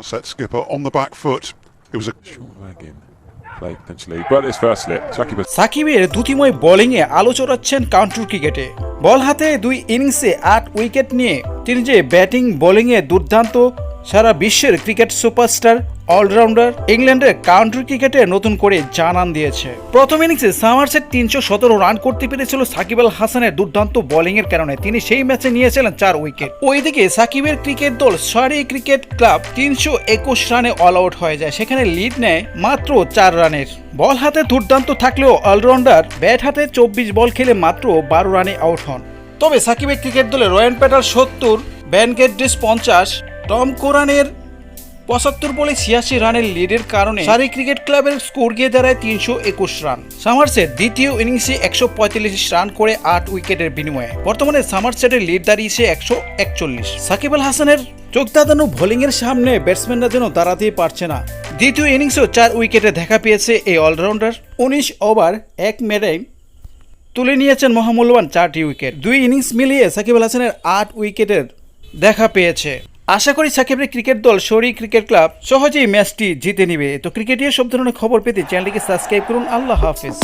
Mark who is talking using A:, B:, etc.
A: Set skipper on the back foot. It was a
B: Short wagging play potentially, but it's first slip. Sakib
C: সাকিবের দ্যুতিময় বোলিংয়ে আলো চড়াচ্ছেন counter ক্রিকেটে বল হাতে দুই ইনিংসে আট উইকেট নিয়ে তিনি যে ব্যাটিং বোলিংয়ে দুর্দান্ত সারা বিশ্বের ক্রিকেট সুপারস্টার অলরাউন্ডার ইংল্যান্ডের কাউন্টার ক্রিকেটে নতুন করে জানান দিয়েছে। প্রথম ইনিংসে সামারসেট তিনশো সতেরো রান করতে পেরেছিল সাকিব আল হাসানের দুর্দান্ত বোলিংয়ের কারণে। তিনি সেই ম্যাচে নিয়েছিলেন চার উইকেট। ওইদিকে সাকিবের ক্রিকেট দল সারি ক্রিকেট ক্লাব তিনশো একুশ রানে অল আউট হয়ে যায়। সেখানে লিড নেয় মাত্র চার রানের। বল হাতে দুর্দান্ত থাকলেও অলরাউন্ডার ব্যাট হাতে চব্বিশ বল খেলে মাত্র বারো রানে আউট হন। তবে সাকিবের ক্রিকেট দলে রয়্যান প্যাটার সত্তর, ব্যান গেড্রিস পঞ্চাশ, টম কোরানের পঁচাত্তর বলে ছিয়াশি রানের লিডের কারণে সারি ক্রিকেট ক্লাবের স্কোর গিয়ে দাঁড়ায় তিনশো একুশ রান। সামারসেট দ্বিতীয় ইনিংসে একশো পঁয়তাল্লিশ রান করে আট উইকেটের বিনিময়ে। বর্তমানে সামারসেটের লিড দাঁড়িয়েছে একশো একচল্লিশ। সাকিব আল হাসানের চোখ দাদানো বোলিংয়ের সামনে ব্যাটসম্যানরা যেন দাঁড়াতেই পারছে না। দ্বিতীয় ইনিংসেও চার উইকেটে দেখা পেয়েছে এই অলরাউন্ডার। উনিশ ওভার, এক মেডাই তুলে নিয়েছেন মহামূল্যবান চারটি উইকেট। দুই ইনিংস মিলিয়ে সাকিব আল হাসানের আট উইকেটের দেখা পেয়েছে। আশা করি সাকিবের ক্রিকেট দল শরী ক্রিকেট ক্লাব সহজেই ম্যাচটি জিতে নিবে। তো ক্রিকেটের সব ধরনের খবর পেতে চ্যানেলটিকে সাবস্ক্রাইব করুন। আল্লাহ হাফিজ।